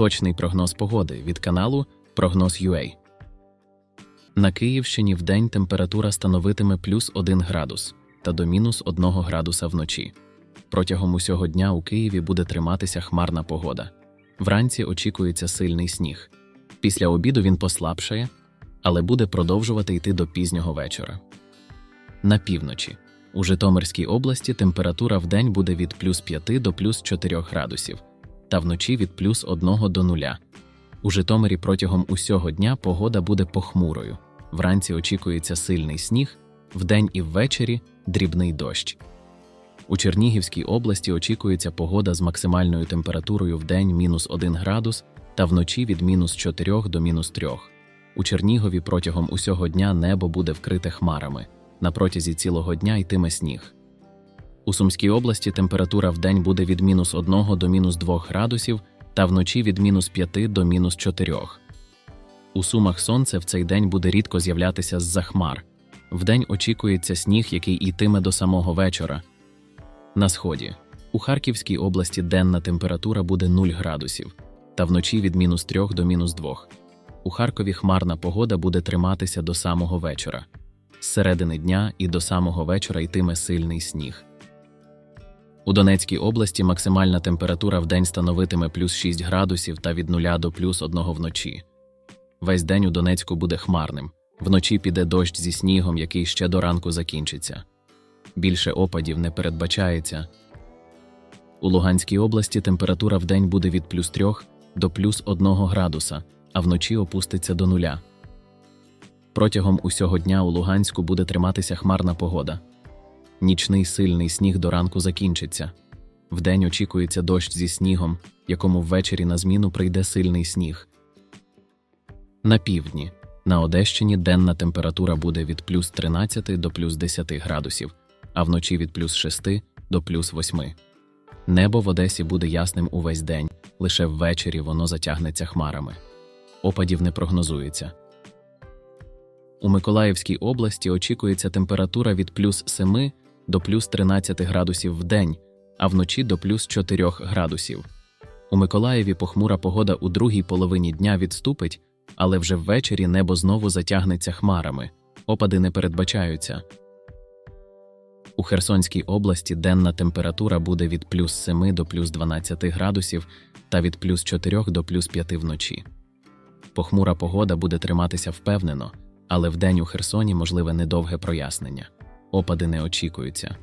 Точний прогноз погоди від каналу Прогноз UA. На Київщині вдень температура становитиме плюс 1 градус та до мінус 1 градуса вночі. Протягом усього дня у Києві буде триматися хмарна погода. Вранці очікується сильний сніг. Після обіду він послабшає, але буде продовжувати йти до пізнього вечора. На півночі. У Житомирській області температура вдень буде від плюс 5 до плюс 4 градусів, та вночі від плюс 1 до 0. У Житомирі протягом усього дня погода буде похмурою. Вранці очікується сильний сніг, вдень і ввечері дрібний дощ. У Чернігівській області очікується погода з максимальною температурою в день мінус 1 градус та вночі від мінус 4 до мінус 3. У Чернігові протягом усього дня небо буде вкрите хмарами. На протязі цілого дня йтиме сніг. У Сумській області температура в день буде від мінус 1 до мінус 2 градусів та вночі від мінус 5 до мінус 4. У Сумах сонце в цей день буде рідко з'являтися з-за хмар. Вдень очікується сніг, який йтиме до самого вечора. На сході. У Харківській області денна температура буде 0 градусів, та вночі від мінус 3 до мінус 2. У Харкові хмарна погода буде триматися до самого вечора. З середини дня і до самого вечора йтиме сильний сніг. У Донецькій області максимальна температура в день становитиме плюс 6 градусів та від 0 до плюс 1 вночі. Весь день у Донецьку буде хмарним. Вночі піде дощ зі снігом, який ще до ранку закінчиться. Більше опадів не передбачається. У Луганській області температура в день буде від плюс 3 до плюс 1 градуса, а вночі опуститься до нуля. Протягом усього дня у Луганську буде триматися хмарна погода. Нічний сильний сніг до ранку закінчиться. Вдень очікується дощ зі снігом, якому ввечері на зміну прийде сильний сніг. На півдні. На Одещині денна температура буде від плюс 13 до плюс 10 градусів, а вночі від плюс 6 до плюс 8. Небо в Одесі буде ясним увесь день, лише ввечері воно затягнеться хмарами. Опадів не прогнозується. У Миколаївській області очікується температура від плюс 7 до плюс 13 градусів в день, а вночі до плюс 4 градусів. У Миколаєві похмура погода у другій половині дня відступить, але вже ввечері небо знову затягнеться хмарами. Опади не передбачаються. У Херсонській області денна температура буде від плюс 7 до плюс 12 градусів та від плюс 4 до плюс 5 вночі. Похмура погода буде триматися впевнено, але вдень у Херсоні можливе недовге прояснення. Опади не очікуються.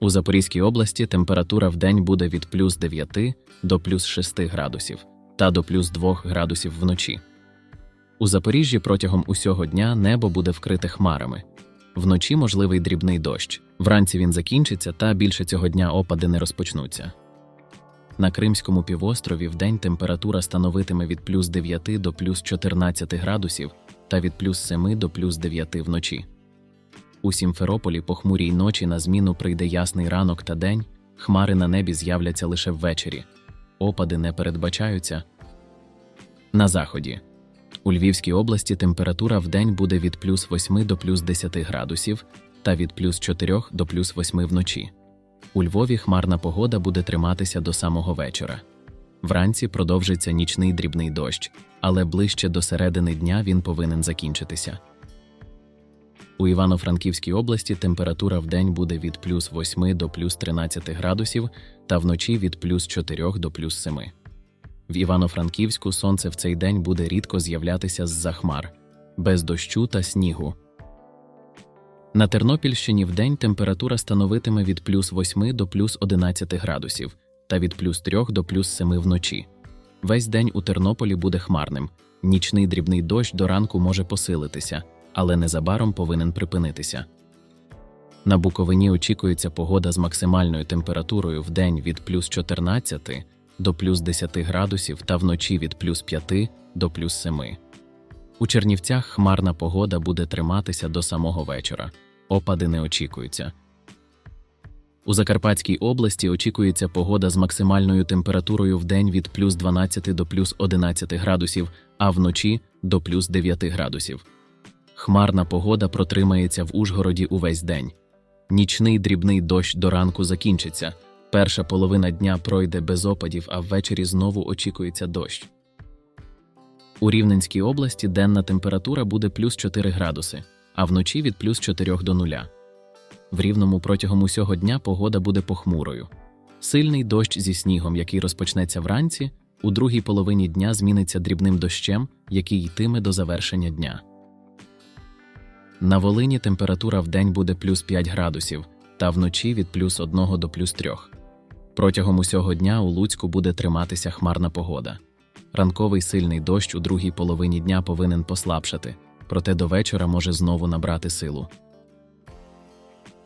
У Запорізькій області температура вдень буде від плюс 9 до плюс 6 градусів та до плюс 2 градусів вночі. У Запоріжжі протягом усього дня небо буде вкрите хмарами. Вночі можливий дрібний дощ. Вранці він закінчиться, та більше цього дня опади не розпочнуться. На Кримському півострові вдень температура становитиме від плюс 9 до плюс 14 градусів та від плюс 7 до плюс 9 вночі. У Сімферополі похмурій ночі на зміну прийде ясний ранок та день, хмари на небі з'являться лише ввечері. Опади не передбачаються. На заході. У Львівській області температура в день буде від плюс 8 до плюс 10 градусів та від плюс 4 до плюс 8 вночі. У Львові хмарна погода буде триматися до самого вечора. Вранці продовжиться нічний дрібний дощ, але ближче до середини дня він повинен закінчитися. У Івано-Франківській області температура в день буде від плюс 8 до плюс 13 градусів та вночі від плюс 4 до плюс 7. В Івано-Франківську сонце в цей день буде рідко з'являтися з-за хмар, без дощу та снігу. На Тернопільщині вдень температура становитиме від плюс 8 до плюс 11 градусів та від плюс 3 до плюс 7 вночі. Весь день у Тернополі буде хмарним. Нічний дрібний дощ до ранку може посилитися, але незабаром повинен припинитися. На Буковині очікується погода з максимальною температурою в день від плюс 14 до плюс 10 градусів та вночі від плюс 5 до плюс 7. У Чернівцях хмарна погода буде триматися до самого вечора. Опади не очікуються. У Закарпатській області очікується погода з максимальною температурою в день від плюс 12 до плюс 11 градусів, а вночі до плюс 9 градусів. Хмарна погода протримається в Ужгороді увесь день. Нічний дрібний дощ до ранку закінчиться, Перша половина дня пройде без опадів, а ввечері знову очікується дощ. У Рівненській області денна температура буде плюс 4 градуси, а вночі від плюс 4 до 0. В Рівному протягом усього дня погода буде похмурою. Сильний дощ зі снігом, який розпочнеться вранці, у другій половині дня зміниться дрібним дощем, який йтиме до завершення дня. На Волині температура в день буде плюс 5 градусів, та вночі від плюс 1 до плюс 3. Протягом усього дня у Луцьку буде триматися хмарна погода. Ранковий сильний дощ у другій половині дня повинен послабшати, проте до вечора може знову набрати силу.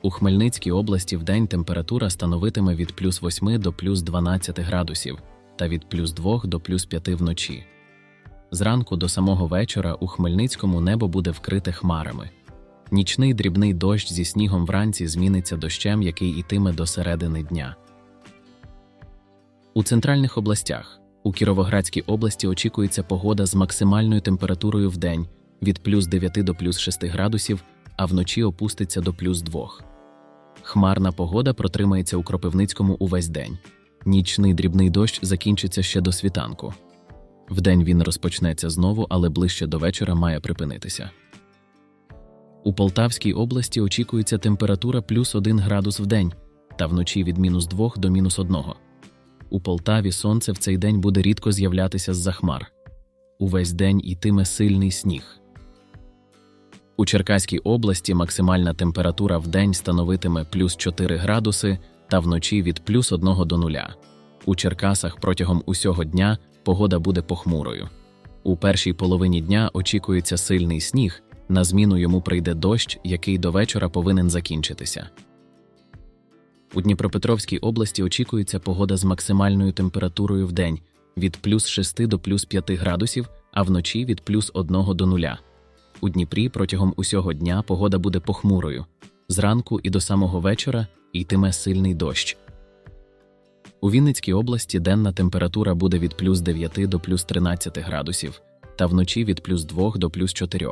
У Хмельницькій області вдень температура становитиме від плюс 8 до плюс 12 градусів та від плюс 2 до плюс 5 вночі. Зранку до самого вечора у Хмельницькому небо буде вкрите хмарами. Нічний дрібний дощ зі снігом вранці зміниться дощем, який ітиме до середини дня. У центральних областях у Кіровоградській області очікується погода з максимальною температурою в день від плюс 9 до плюс 6 градусів, а вночі опуститься до плюс 2. Хмарна погода протримається у Кропивницькому увесь день. Нічний дрібний дощ закінчиться ще до світанку. Вдень він розпочнеться знову, але ближче до вечора має припинитися. У Полтавській області очікується температура плюс 1 градус в день та вночі від мінус 2 до мінус 1. У Полтаві сонце в цей день буде рідко з'являтися з-за хмар. Увесь день йтиме сильний сніг. У Черкаській області максимальна температура в день становитиме плюс 4 градуси та вночі від плюс 1 до 0. У Черкасах протягом усього дня погода буде похмурою. У першій половині дня очікується сильний сніг, на зміну йому прийде дощ, який до вечора повинен закінчитися. У Дніпропетровській області очікується погода з максимальною температурою в день від плюс 6 до плюс 5 градусів, а вночі від плюс 1 до 0. У Дніпрі протягом усього дня погода буде похмурою. Зранку і до самого вечора йтиме сильний дощ. У Вінницькій області денна температура буде від плюс 9 до плюс 13 градусів, та вночі від плюс 2 до плюс 4.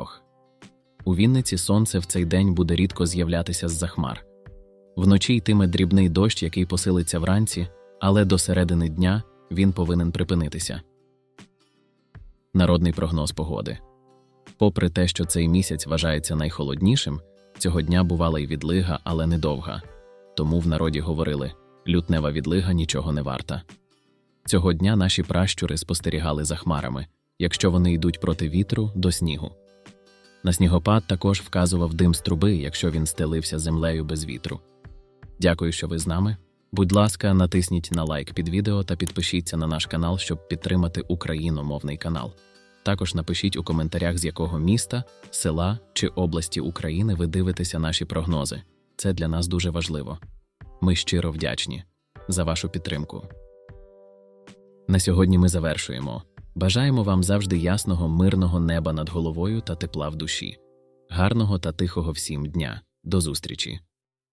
У Вінниці сонце в цей день буде рідко з'являтися з-за хмар. Вночі йтиме дрібний дощ, який посилиться вранці, але до середини дня він повинен припинитися. Народний прогноз погоди. Попри те, що цей місяць вважається найхолоднішим, цього дня бувала й відлига, але недовга. Тому в народі говорили лютнева відлига нічого не варта. Цього дня наші пращури спостерігали за хмарами, якщо вони йдуть проти вітру до снігу. На снігопад також вказував дим з труби, якщо він стелився землею без вітру. Дякую, що ви з нами. Будь ласка, натисніть на лайк під відео та підпишіться на наш канал, щоб підтримати україномовний канал. Також напишіть у коментарях, з якого міста, села чи області України ви дивитеся наші прогнози. Це для нас дуже важливо. Ми щиро вдячні за вашу підтримку. На сьогодні ми завершуємо. Бажаємо вам завжди ясного, мирного неба над головою та тепла в душі. Гарного та тихого всім дня. До зустрічі!